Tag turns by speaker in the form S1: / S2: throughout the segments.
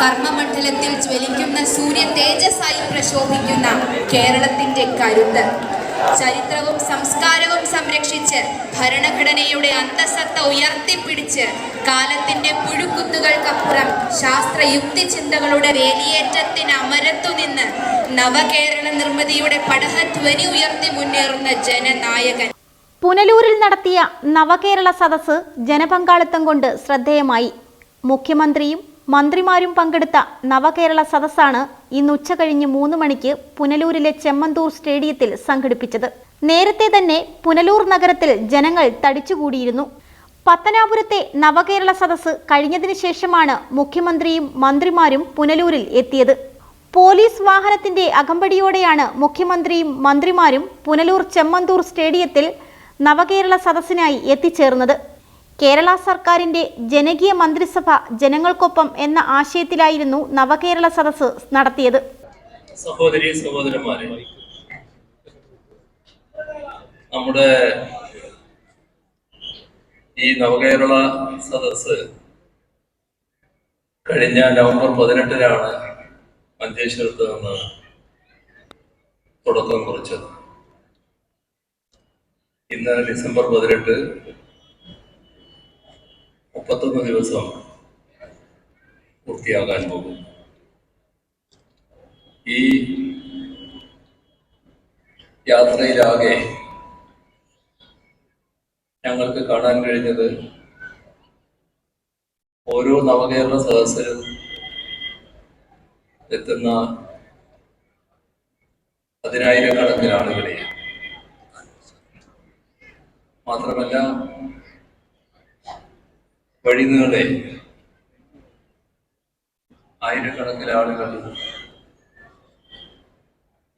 S1: കർമ്മമണ്ഡലത്തിൽ ജ്വലിക്കുന്ന സൂര്യ തേജസ്സായി പ്രശോഭിക്കുന്ന കേരളത്തിന്റെ കരുത്ത്. ചരിത്രവും സംസ്കാരവും സംരക്ഷിച്ച് ഭരണഘടനയുടെ അന്തസത്ത ഉയർത്തിപ്പിടിച്ച് കാലത്തിന്റെ പുഴുക്കുത്തുകൾക്കപ്പുറം ശാസ്ത്രയുക്തി ചിന്തകളുടെ വേലിയേറ്റത്തിന് അമരത്തു നിന്ന് നവകേരള നിർമ്മിതിയുടെ പടഹധ്വനി ഉയർത്തി മുന്നേറുന്ന ജനനായകൻ.
S2: പുനലൂരിൽ നടത്തിയ നവകേരള സദസ് ജനപങ്കാളിത്തം കൊണ്ട് ശ്രദ്ധേയമായി. മുഖ്യമന്ത്രിയും മന്ത്രിമാരും പങ്കെടുത്ത നവകേരള സദസ്സാണ് ഇന്ന് ഉച്ചകഴിഞ്ഞ് മൂന്ന് മണിക്ക് പുനലൂരിലെ ചെമ്മന്തൂർ സ്റ്റേഡിയത്തിൽ സംഘടിപ്പിച്ചത്. നേരത്തെ തന്നെ പുനലൂർ നഗരത്തിൽ ജനങ്ങൾ തടിച്ചുകൂടിയിരുന്നു. പത്തനാപുരത്തെ നവകേരള സദസ്സ് കഴിഞ്ഞതിനു ശേഷമാണ് മുഖ്യമന്ത്രിയും മന്ത്രിമാരും പുനലൂരിൽ എത്തിയത്. പോലീസ് വാഹനത്തിന്റെ അകമ്പടിയോടെയാണ് മുഖ്യമന്ത്രിയും മന്ത്രിമാരും പുനലൂർ ചെമ്മന്തൂർ സ്റ്റേഡിയത്തിൽ നവകേരള സദസ്സിനായി എത്തിച്ചേർന്നത്. കേരള സർക്കാരിന്റെ ജനകീയ മന്ത്രിസഭ ജനങ്ങൾക്കൊപ്പം എന്ന ആശയത്തിലായിരുന്നു നവകേരള സദസ് നടത്തിയത്.
S3: സഹോദരി സഹോദരന്മാരെ നമ്മുടെ ഈ നവകേരള സദസ് കഴിഞ്ഞ നവംബർ പതിനെട്ടിനാണ് മഞ്ചേശ്വരത്ത് നിന്ന് തുടക്കം കുറിച്ചത്. ഇന്ന് ഡിസംബർ പതിനെട്ട് മുപ്പത്തൊന്ന് ദിവസം പൂർത്തിയാകാൻ പോകും. ഈ യാത്രയിലാകെ ഞങ്ങൾക്ക് കാണാൻ കഴിഞ്ഞത് ഓരോ നവകേരള സദസ്സിലും എത്തുന്ന പതിനായിരക്കണക്കിന് ആളുകളെ. മാത്രമല്ല വഴിനീളെ ആയിരക്കണക്കിന് ആളുകൾ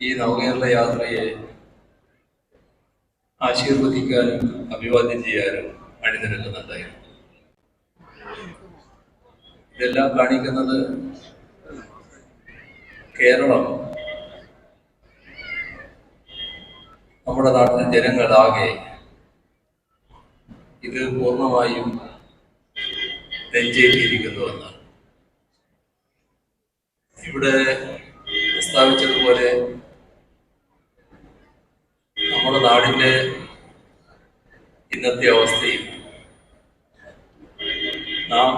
S3: ഈ നവകേരള യാത്രയെ ആശീർവദിക്കാനും അഭിവാദ്യം ചെയ്യാനും അണിനിരക്കുന്നുണ്ടായിരുന്നു ഇതെല്ലാം കാണിക്കുന്നത് കേരളം. നമ്മുടെ നാട്ടിലെ ജനങ്ങളാകെ ഇത് പൂർണമായും നെഞ്ചേറ്റിയിരിക്കുന്നുവെന്നാണ് ഇവിടെ പ്രസ്താവിച്ചതുപോലെ നമ്മുടെ നാടിന്റെ ഇന്നത്തെ അവസ്ഥയും നാം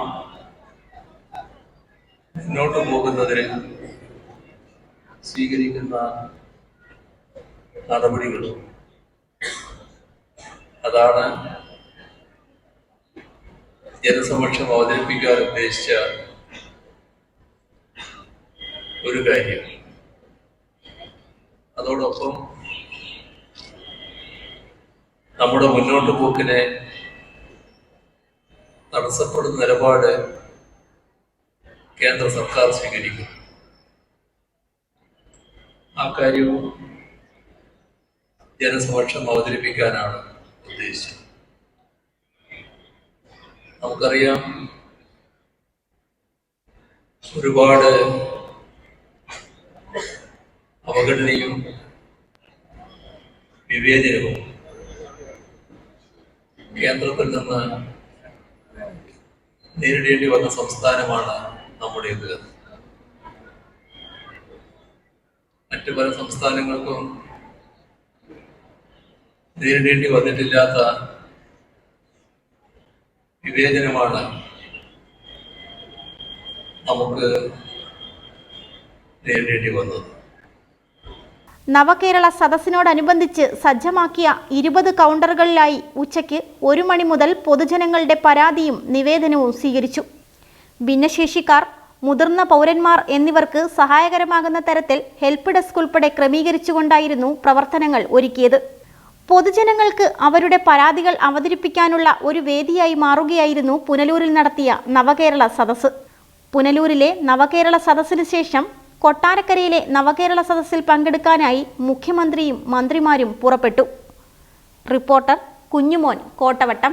S3: മുന്നോട്ട് പോകുന്നതിന് സ്വീകരിക്കുന്ന നടപടികളും അതാണ് ജനസമക്ഷം അവതരിപ്പിക്കാൻ ഉദ്ദേശിച്ച ഒരു കാര്യം. അതോടൊപ്പം നമ്മുടെ മുന്നോട്ട് പോക്കിനെ തടസ്സപ്പെടുന്ന നിലപാട് കേന്ദ്ര സർക്കാർ സ്വീകരിക്കും. ആ കാര്യവും ജനസമക്ഷം അവതരിപ്പിക്കാനാണ് ഉദ്ദേശിച്ചത്. നമുക്കറിയാം ഒരുപാട് അവഗണനയും വിവേചനവും കേന്ദ്രത്തിൽ നിന്ന് നേരിടേണ്ടി വന്ന സംസ്ഥാനമാണ് നമ്മുടേത്. മറ്റു പല സംസ്ഥാനങ്ങൾക്കും നേരിടേണ്ടി വന്നിട്ടില്ലാത്ത വിവേചനമാണ്. നമുക്ക് നേരിടേണ്ടി വന്നത്.
S2: നവകേരള സദസ്സിനോടനുബന്ധിച്ച് സജ്ജമാക്കിയ ഇരുപത് കൗണ്ടറുകളിലായി ഉച്ചയ്ക്ക് ഒരു മണി മുതൽ പൊതുജനങ്ങളുടെ പരാതിയും നിവേദനവും സ്വീകരിച്ചു. ഭിന്നശേഷിക്കാർ മുതിർന്ന പൗരന്മാർ എന്നിവർക്ക് സഹായകരമാകുന്ന തരത്തിൽ ഹെൽപ്പ് ഡെസ്ക് ഉൾപ്പെടെ ക്രമീകരിച്ചുകൊണ്ടായിരുന്നു പ്രവർത്തനങ്ങൾ ഒരുക്കിയത്. പൊതുജനങ്ങൾക്ക് അവരുടെ പരാതികൾ അവതരിപ്പിക്കാനുള്ള ഒരു വേദിയായി മാറുകയായിരുന്നു പുനലൂരിൽ നടത്തിയ നവകേരള സദസ്സ്. പുനലൂരിലെ നവകേരള സദസ്സിന് ശേഷം കൊട്ടാരക്കരയിലെ നവകേരള സദസ്സിൽ പങ്കെടുക്കാനായി മുഖ്യമന്ത്രിയും മന്ത്രിമാരും പുറപ്പെട്ടു. Reporter Kunjumon Kottavattam.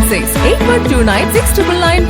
S4: six eight one two nine six triple nine